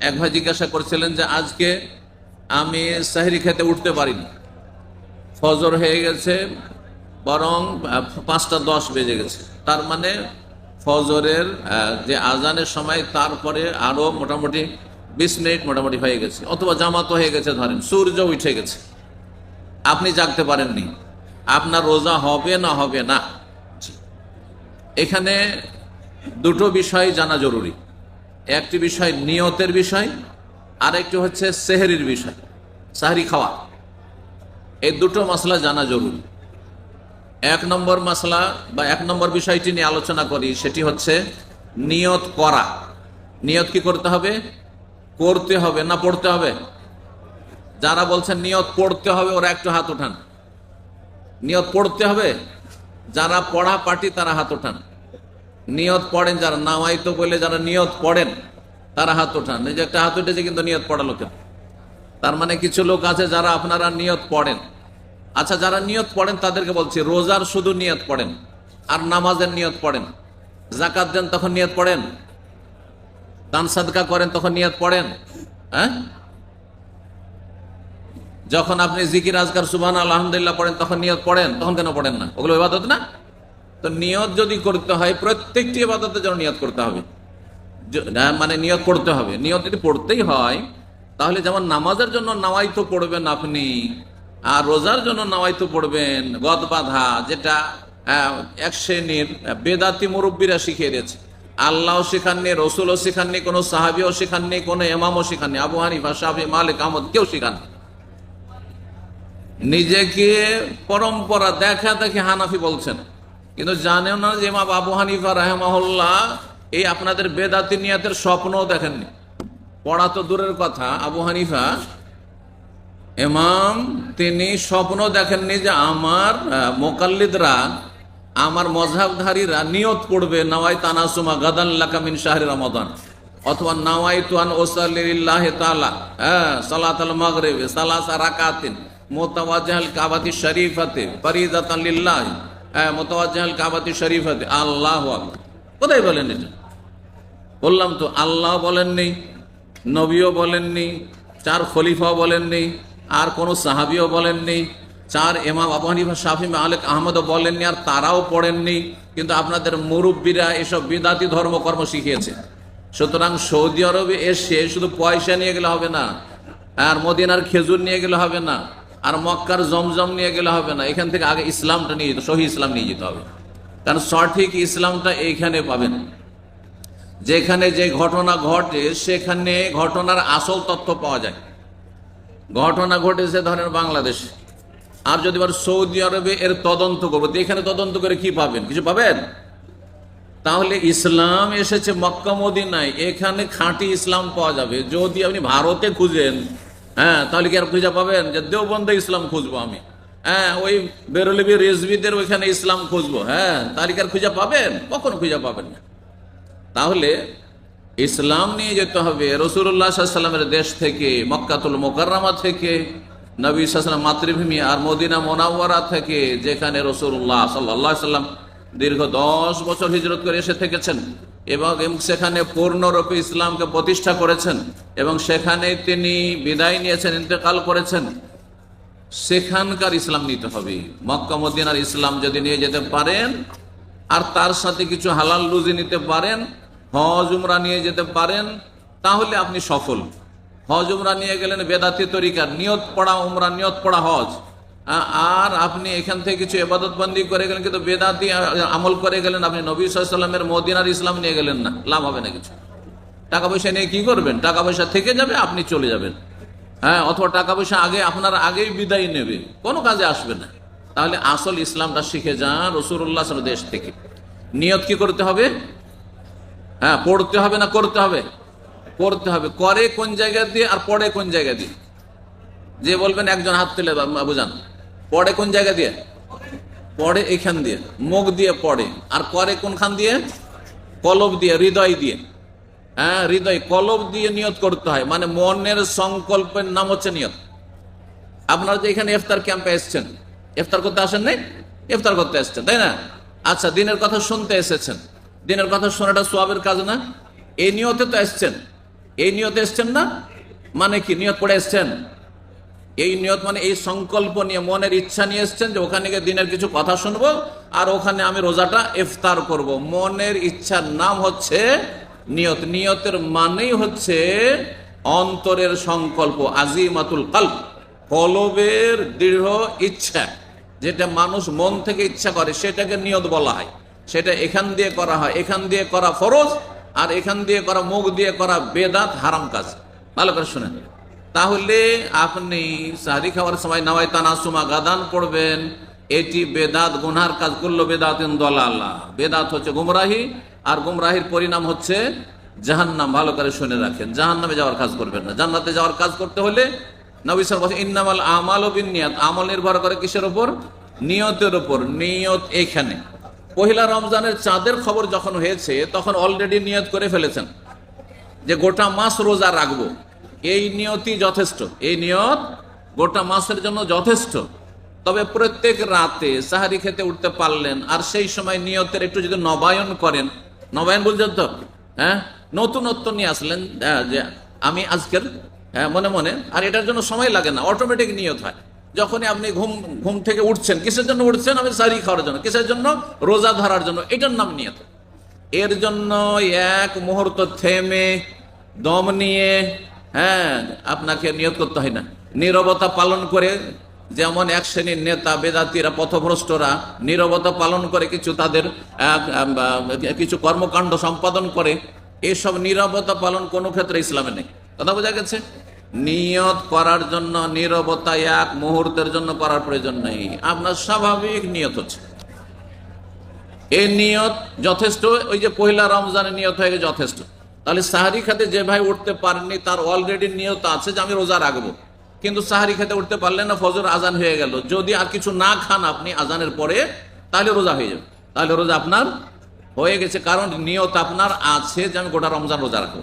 এক ভাই জিজ্ঞাসা করছিলেন যে আজকে আমি সাহেরি খেতে উঠতে পারিনি। ফজর হয়ে গেছে, বরং পাঁচটা দশ বেজে গেছে। তার মানে ফজরের যে আজানের সময়, তারপরে আরও মোটামুটি বিশ মিনিট মোটামুটি হয়ে গেছে। অথবা জামাতো হয়ে গেছে, ধরেন, সূর্য উঠে গেছে। আপনি জাগতে পারেননি। আপনার রোজা হবে না হবে না? এখানে দুটো বিষয় জানা জরুরি। একটি বিষয় নিয়তের বিষয় আর একটি হচ্ছে সেহরির বিষয়, সাহরি খাওয়া। এই দুটো মশলা জানা জরুরি। এক নম্বর মশলা বা এক নম্বর বিষয়টি নিয়ে আলোচনা করি, সেটি হচ্ছে নিয়ত করা। নিয়ত কি করতে হবে? করতে হবে না পড়তে হবে? যারা বলছেন নিয়ত পড়তে হবে, ওরা একটু হাত ওঠান। নিয়ত পড়তে হবে? যারা পড়া পার্টি তারা হাত ওঠান। নিয়ত পড়েন যারা নামাইতো বলে যারা নিয়ত পড়েন, তারা হাত ওঠান। যে একটা হাত উঠেছে কিন্তু নিয়ত পড়া লোকের তার মানে কিছু লোক আছে যারা আপনারা নিয়ত পড়েন। আচ্ছা যারা নিয়ত পড়েন তাদেরকে বলছি, রোজার শুধু নিয়ত পড়েন, আর নামাজের নিয়ত পড়েন। জাকাত দেন তখন নিয়ত পড়েন, দান সাদকা করেন তখন নিয়ত পড়েন হ্যাঁ? যখন আপনি জিকির, আজকার সুবান আলহামদুলিল্লাহ পড়েন তখন নিয়ত পড়েন, তখন কেন পড়েন না? ওগুলো ইবাদত না? তো নিয়ত যদি করতে হয়, প্রত্যেকটি ইবাদতের জন্য নিয়ত করতে হবে। মানে নিয়ত পড়তে হবে। নিয়ত যদি পড়তেই হয়, তাহলে যেমন নামাজের জন্য নাওয়াই তো পড়বেন আপনি, আর রোজার জন্য নাওয়াই তো পড়বেন, গদ বাঁধা, যেটা এক শ্রেণির বেদাতি মুরব্বীরা শিখিয়ে দিয়েছে। আল্লাহ শেখাননি রসুলও শেখাননি কোনো সাহাবিও শেখাননি কোনো এমামও শেখাননি আবু হানিফা সাহাবি মালিক, আহমদ কেউ শেখাননি নিজেকে পরম্পরা দেখা দেখে হানাফি বলছেন। কিন্তু জানেও না যে মা বাবু হানিফা রাহেমাহুল্লাহ এই আপনাদের বেদাতি নিয়াতের স্বপ্নও দেখেননি। পড়া তো দূরের কথা, আবু হানিফা। এমাম তিনি স্বপ্ন দেখেননি যে আমার মোকাল্লিদরা, আমার মজাবধারীরা নিয়ত পড়বে নাওয়াই তানাসুমা গাদাল্লাকা মিন শাহরি রমাদান, অথবা নাওয়াই তুয়ান ওসাল্লিল্লাহ তাআলা হ্যাঁ সালাতাল মাগরিব, সালাসা রাকাতিন কাবাতি শরীফাতে লিল্লাহ। হ্যাঁ মুতাওয়াজ্জিহাল কাবাতি শরীফাতে আল্লাহু কোথায় বলেন বললাম তো, আল্লাহ বলেননি, নবীও বলেননি, চার খলিফাও বলেননি, আর কোনো সাহাবিও বলেননি, চার এমাম আবু হানিফা, শাফি, মালিক, আহমদও বলেননি, আর তারাও পড়েননি, কিন্তু আপনাদের মুরব্বীরা এসব বিদাতি ধর্মকর্ম শিখিয়েছে। সুতরাং সৌদি আরবে এসে শুধু পয়সা নিয়ে গেলে হবে না, আর মদিনার খেজুর নিয়ে গেলে হবে না আর মক্কার জমজম নিয়ে গেলে হবে না। এখান থেকে আগে ইসলামটা নিয়ে যেতে সহি ইসলাম নিয়ে যেতে হবে। কারণ সঠিক ইসলামটা এইখানে পাবেন। যেখানে যে ঘটনা ঘটে, সেখানে ঘটনার আসল তথ্য পাওয়া যায়। ঘটনা ঘটেছে ধরেন বাংলাদেশে। আর যদি আবার সৌদি আরবে এর তদন্ত করব এখানে তদন্ত করে কি পাবেন? কিছু পাবেন? তাহলে ইসলাম এসেছে মক্কা, মদিনায়। এখানে খাঁটি ইসলাম পাওয়া যাবে। যদি আপনি ভারতে খুঁজেন হ্যাঁ তাহলে কি আর খুঁজে পাবেন? যে দেওবন্দে ইসলাম খুঁজবো আমি। হ্যাঁ ওই বেরোলিবি রেজবিদের ওইখানে ইসলাম খুঁজবো। হ্যাঁ তাহলে কি আর খুঁজে পাবেন? কখনো খুঁজে পাবেন না? তাহলে ইসলাম নিয়ে যেতে হবে রসুল্লাহ দেশ থেকে, মক্কাতুল মোকাররামা থেকে, নবী সাল্লাম মাতৃভূমি আর মদিনা মোনাওয়ারা থেকে, যেখানে রসুল্লাহ সাল্লাহ সাল্লাম দীর্ঘ দশ বছর হিজরত করে এসে থেকেছেন। এবং সেখানে পূর্ণরূপে ইসলামকে প্রতিষ্ঠা করেছেন এবং সেখানে তিনি বিদায় নিয়েছেন, ইন্তেকাল করেছেন। সেখানকার ইসলাম নিতে হবে। মক্কা, মদিনার ইসলাম যদি নিয়ে যেতে পারেন আর তার সাথে কিছু হালাল রুজি নিতে পারেন, হজ, উমরা নিয়ে যেতে পারেন, তাহলে আপনি সফল। হজ, উমরা নিয়ে গেলেন বেদাতি তরিকার। নিয়ত পড়া, উমরা নিয়ত পড়া হজ। আর আপনি এখান থেকে কিছু এবাদত বন্দি করে গেলেন, কিন্তু বেদাতি আমল করে গেলেন, আপনি নবী সাল্লামের মদিনার ইসলাম নিয়ে গেলেন না। লাভ হবে না কিছু। টাকা পয়সা নিয়ে কি করবেন? টাকা পয়সা থেকে যাবে, আপনি চলে যাবেন। হ্যাঁ অথবা টাকা পয়সা আগে আপনার আগেই বিদায় নেবে। কোনো কাজে আসবে না। তাহলে আসল ইসলামটা শিখে যান রসুল্লাহ দেশ থেকে। নিয়ত কি করতে হবে? হ্যাঁ পড়তে হবে না করতে হবে? করতে হবে। করে কোন জায়গা দিয়ে আর পড়ে কোন জায়গা দিয়ে? যে বলবেন, একজন হাত তুলে বুঝান। পড়ে কোন জায়গা দিয়ে? পড়ে এখান দিয়ে। মুখ দিয়ে পড়ে। আর করে কোনখান দিয়ে? কলব দিয়ে, হৃদয় দিয়ে। হ্যাঁ হৃদয়। কলব দিয়ে নিয়ত করতে হয়। মানে মনের সংকল্পের নাম হচ্ছে নিয়ত। আপনারা যে এখানে ইফতার ক্যাম্পে এসেছেন, ইফতার করতে আসেন নাই? ইফতার করতে এসছেন, তাই না? আচ্ছা দিনের কথা শুনতে এসেছেন। দিনের কথা শোনাটা সোয়াবের কাজ না? এই নিয়তে তো এসছেন। এই নিয়তে এসছেন না? মানে কি, নিয়ত পড়ে এসছেন? এই নিয়ত মানে এই সংকল্প নিয়ে মনের ইচ্ছা নিয়ে এসছেন যে ওখানে গিয়ে দিনের কিছু কথা শুনব আর ওখানে আমি রোজাটা ইফতার করব। মনের ইচ্ছার নাম হচ্ছে নিয়ত। নিয়তের মানেই হচ্ছে অন্তরের সংকল্প, আজিমাতুল কাল্প কলবের দৃঢ় ইচ্ছা। যেটা মানুষ মন থেকে ইচ্ছা করে, সেটাকে নিয়ত বলা হয়। সেটা এখান দিয়ে করা হয়, এখান দিয়ে করা ফরজ, আর এখান দিয়ে করা মুখ দিয়ে করা বেদাত হারাম কাজ। ভালো করে শুনেন। তাহলে আপনি সাহারি খাওয়ার সময় নাওয়াই তানাসুমা গাদান পড়বেন। এটি বেদাত গুনহার কাজ করল বেদাত দলাল্লাহ বেদাত হচ্ছে গুমরাহি, আর গুমরাহির পরিণাম হচ্ছে জাহান্নাম। ভালো করে শুনে রাখেন। জাহান্নামে যাওয়ার কাজ করবেন না। জান্নাতে যাওয়ার কাজ করতে হলে নবী সাল বলছেন, ইন্নামাল আমাল ও বিনিয়াত আমল নির্ভর করে কিসের উপর? নিয়তের উপর। নিয়ত এইখানে পহিলা রমজানের চাঁদের খবর যখন হয়েছে, তখন অলরেডি নিয়ত করে ফেলেছেন। যে গোটা মাস রোজা রাখব। এই নিয়তি যথেষ্ট। এই নিয়ত গোটা মাসের জন্য যথেষ্ট। তবে প্রত্যেক রাতে সাহারি খেতে উঠতে পারলেন আর সেই সময় নিয়তের একটু যদি নবায়ন করেন নবায়ন বলছেন তো? হ্যাঁ? নতুনত্ব নিয়ে আসলেন আহ, যে আমি আজকের হ্যাঁ, মনে মনে আর এটার জন্য সময় লাগে না অটোমেটিক নিয়ত হয়। যখনই আপনি ঘুম ঘুম থেকে উঠছেন কিসের জন্য উঠছেন? আমি সারি খাওয়ার জন্য। কিসের জন্য? রোজা ধরার জন্য। এটার নাম নিয়ত। এর জন্য এক মুহূর্ত থেমে দম নিয়ে হ্যাঁ আপনাকে নিয়ত করতে হয় না। নীরবতা পালন করে যেমন এক শ্রেণির নেতা বেদাতিরা পথভ্রষ্টরা নীরবতা পালন করে, কিছু তাদের কিছু কর্মকাণ্ড সম্পাদন করে, এসব নীরবতা পালন কোনো ক্ষেত্রে ইসলামে নেই। কথা বোঝা গেছে? নিয়ত করার জন্য নীরবতা এক, মুহূর্তের জন্য করার প্রয়োজন নেই। আপনার স্বাভাবিক নিয়ত হচ্ছে। এই নিয়ত যথেষ্ট, ওই যে পহিলা রমজানের নিয়ত হয়ে যথেষ্ট। তাহলে সাহারি খাতে যে ভাই উঠতে পারেননি, তার অলরেডি নিয়ত আছে যে আমি রোজা রাখব। কিন্তু সাহারি খাতে উঠতে পারলেন না, ফজর, আজান হয়ে গেল। যদি আর কিছু না খান আপনি আজানের পরে, তাহলে রোজা হয়ে যাবে। তাহলে রোজা আপনার হয়ে গেছে, কারণ নিয়ত আপনার আছে যে আমি গোটা রমজান রোজা রাখব।